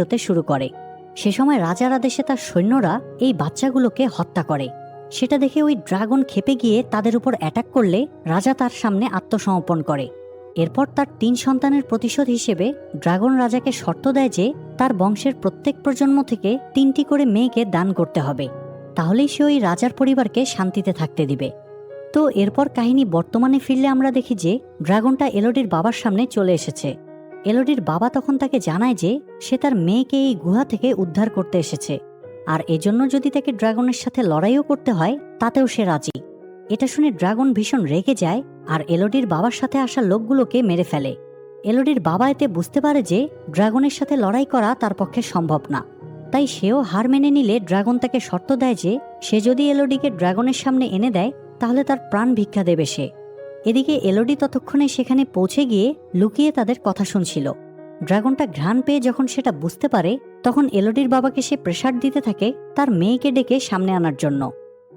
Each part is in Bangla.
হতে শুরু করে। সে সময় রাজার আদেশে তার সৈন্যরা এই বাচ্চাগুলোকে হত্যা করে। সেটা দেখে ওই ড্রাগন খেপে গিয়ে তাদের উপর অ্যাটাক করলে রাজা তার সামনে আত্মসমর্পণ করে। এরপর তার তিন সন্তানের প্রতিশোধ হিসেবে ড্রাগন রাজাকে শর্ত দেয় যে তার বংশের প্রত্যেক প্রজন্ম থেকে তিনটি করে মেয়েকে দান করতে হবে। তাহলেই সে ওই রাজার পরিবারকে শান্তিতে থাকতে দিবে। তো এরপর কাহিনী বর্তমানে ফিরলে আমরা দেখি যে ড্রাগনটা এলোডির বাবার সামনে চলে এসেছে। এলোডির বাবা তখন তাকে জানায় যে সে তার মেয়েকে এই গুহা থেকে উদ্ধার করতে এসেছে। আর এজন্য যদি তাকে ড্রাগনের সাথে লড়াইও করতে হয়, তাতেও সে রাজি। এটা শুনে ড্রাগন ভীষণ রেগে যায় আর এলোডির বাবার সাথে আসা লোকগুলোকে মেরে ফেলে। এলোডির বাবা এতে বুঝতে পারে যে ড্রাগনের সাথে লড়াই করা তার পক্ষে সম্ভব না। তাই সেও হার মেনে নিলে ড্রাগন তাকে শর্ত দেয় যে সে যদি এলোডিকে ড্রাগনের সামনে এনে দেয়, তাহলে তার প্রাণ ভিক্ষা দেবে সে। এদিকে এলোডি ততক্ষণে সেখানে পৌঁছে গিয়ে লুকিয়ে তাদের কথা শুনছিল। ড্রাগনটা ঘ্রাণ পেয়ে যখন সেটা বুঝতে পারে, তখন এলোডির বাবাকে সে প্রেশার দিতে থাকে তার মেয়েকে ডেকে সামনে আনার জন্য।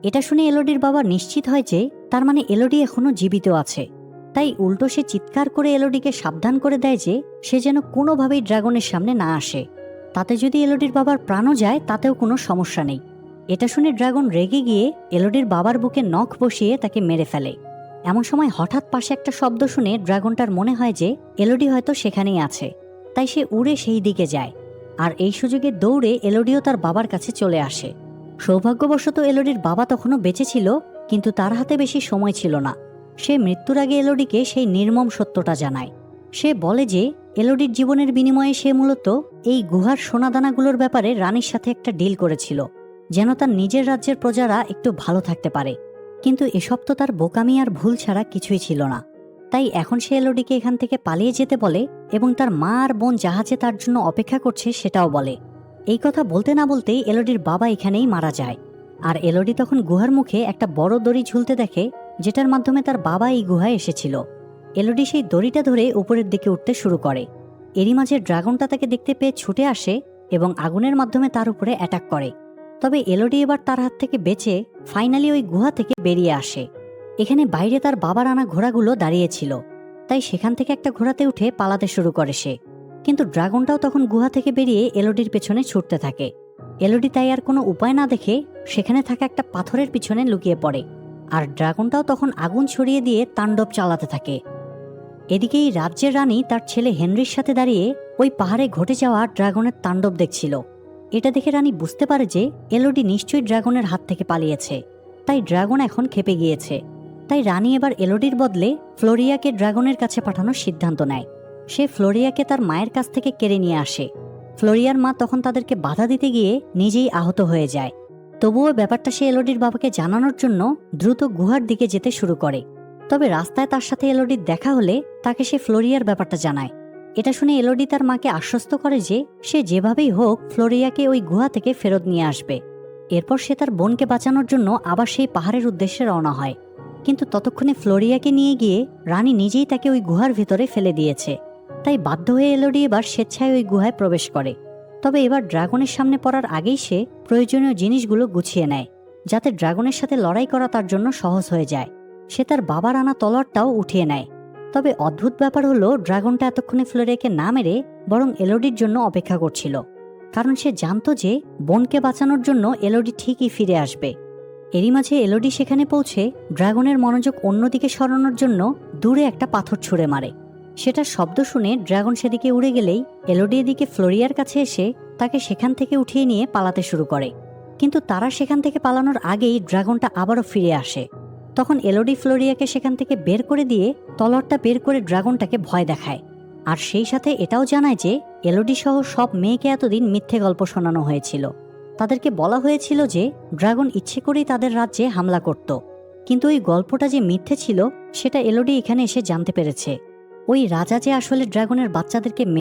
এটা শুনে এলোডির বাবা নিশ্চিত হয় যে তার মানে এলোডি এখনও জীবিত আছে। তাই উল্টো সে চিৎকার করে এলোডিকে সাবধান করে দেয় যে সে যেন কোনোভাবেই ড্রাগনের সামনে না আসে। তাতে যদি এলোডির বাবার প্রাণও যায়, তাতেও কোনো সমস্যা নেই। এটা শুনে ড্রাগন রেগে গিয়ে এলোডির বাবার বুকে নখ বসিয়ে তাকে মেরে ফেলে। এমন সময় হঠাৎ পাশে একটা শব্দ শুনে ড্রাগনটার মনে হয় যে এলোডি হয়তো সেখানেই আছে। তাই সে উড়ে সেই দিকে যায়। আর এই সুযোগে দৌড়ে এলোডিও তার বাবার কাছে চলে আসে। সৌভাগ্যবশত এলোডির বাবা তখনও বেঁচে ছিল, কিন্তু তার হাতে বেশি সময় ছিল না। সে মৃত্যুর আগে এলোডিকে সেই নির্মম সত্যটা জানায়। সে বলে যে এলোডির জীবনের বিনিময়ে সে মূলত এই গুহার সোনাদানাগুলোর ব্যাপারে রানীর সাথে একটা ডিল করেছিল, যেন তার নিজের রাজ্যের প্রজারা একটু ভালো থাকতে পারে। কিন্তু এসব তো তার বোকামি আর ভুল ছাড়া কিছুই ছিল না। তাই এখন সে এলোডিকে এখান থেকে পালিয়ে যেতে বলে এবং তার মা আর বোন জাহাজে তার জন্য অপেক্ষা করছে সেটাও বলে। এই কথা বলতে না বলতেই এলোডির বাবা এখানেই মারা যায়। আর এলোডি তখন গুহার মুখে একটা বড় দড়ি ঝুলতে দেখে, যেটার মাধ্যমে তার বাবা এই গুহায় এসেছিল। এলোডি সেই দড়িটা ধরে উপরের দিকে উঠতে শুরু করে। এরই মাঝে ড্রাগনটা তাকে দেখতে পেয়ে ছুটে আসে এবং আগুনের মাধ্যমে তার উপরে অ্যাটাক করে। তবে এলোডি এবার তার হাত থেকে বেঁচে ফাইনালি ওই গুহা থেকে বেরিয়ে আসে। এখানে বাইরে তার বাবার আনা ঘোড়াগুলো দাঁড়িয়েছিল, তাই সেখান থেকে একটা ঘোড়াতে উঠে পালাতে শুরু করে সে। কিন্তু ড্রাগনটাও তখন গুহা থেকে বেরিয়ে এলোডির পেছনে ছুটতে থাকে। এলোডি তাই আর কোনো উপায় না দেখে সেখানে থাকা একটা পাথরের পিছনে লুকিয়ে পড়ে, আর ড্রাগনটাও তখন আগুন ছড়িয়ে দিয়ে তাণ্ডব চালাতে থাকে। এদিকে এই রাজ্যের রানী তার ছেলে হেনরির সাথে দাঁড়িয়ে ওই পাহাড়ে ঘটে যাওয়া ড্রাগনের তাণ্ডব দেখছিল। এটা দেখে রানী বুঝতে পারে যে এলোডি নিশ্চয়ই ড্রাগনের হাত থেকে পালিয়েছে। তাই ড্রাগন এখন খেপে গিয়েছে। তাই রানী এবার এলোডির বদলে ফ্লোরিয়াকে ড্রাগনের কাছে পাঠানোর সিদ্ধান্ত নেয়। সে ফ্লোরিয়াকে তার মায়ের কাছ থেকে কেড়ে নিয়ে আসে। ফ্লোরিয়ার মা তখন তাদেরকে বাধা দিতে গিয়ে নিজেই আহত হয়ে যায়। তবুও ব্যাপারটা সে এলোডির বাবাকে জানানোর জন্য দ্রুত গুহার দিকে যেতে শুরু করে। তবে রাস্তায় তার সাথে এলোডির দেখা হলে তাকে সে ফ্লোরিয়ার ব্যাপারটা জানায়। এটা শুনে এলোডি তার মাকে আশ্বস্ত করে যে সে যেভাবেই হোক ফ্লোরিয়াকে ওই গুহা থেকে ফেরত নিয়ে আসবে। এরপর সে তার বোনকে বাঁচানোর জন্য আবার সেই পাহাড়ের উদ্দেশ্যে রওনা হয়। কিন্তু ততক্ষণে ফ্লোরিয়াকে নিয়ে গিয়ে রানী নিজেই তাকে ওই গুহার ভেতরে ফেলে দিয়েছে। তাই বাধ্য হয়ে এলোডি এবার স্বেচ্ছায় ওই গুহায় প্রবেশ করে। তবে এবার ড্রাগনের সামনে পড়ার আগেই সে প্রয়োজনীয় জিনিসগুলো গুছিয়ে নেয়, যাতে ড্রাগনের সাথে লড়াই করা তার জন্য সহজ হয়ে যায়। সে তার বাবার আনা তলোয়ারটাও উঠিয়ে নেয়। তবে অদ্ভুত ব্যাপার হলো, ড্রাগনটা এতক্ষণে ফ্লোরিয়াকে না মেরে বরং এলোডির জন্য অপেক্ষা করছিল। কারণ সে জানতো যে, বোনকে বাঁচানোর জন্য এলোডি ঠিকই ফিরে আসবে। এরই মাঝে এলোডি সেখানে পৌঁছে ড্রাগনের মনোযোগ অন্যদিকে সরানোর জন্য দূরে একটা পাথর ছুঁড়ে মারে। সেটার শব্দ শুনে ড্রাগন সেদিকে উড়ে গেলেই এলোডি এদিকে ফ্লোরিয়ার কাছে এসে তাকে সেখান থেকে উঠিয়ে নিয়ে পালাতে শুরু করে। কিন্তু তারা সেখান থেকে পালানোর আগেই ড্রাগনটা আবারও ফিরে আসে। তখন এলোডি ফ্লোরিয়াকে সেখান থেকে বের করে দিয়ে তলরটা বের করে ড্রাগনটাকে ভয় দেখায়। আর সেই সাথে এটাও জানায় যে এলোডি সহ সব মেয়েকে এতদিন মিথ্যে গল্প শোনানো হয়েছিল। তাদেরকে বলা হয়েছিল যে ড্রাগন ইচ্ছে করেই তাদের রাজ্যে হামলা করত। কিন্তু ওই গল্পটা যে মিথ্যে ছিল, সেটা এলোডি এখানে এসে জানতে পেরেছে। ওই রাজা যে আসলে ড্রাগনের বাচ্চাদেরকে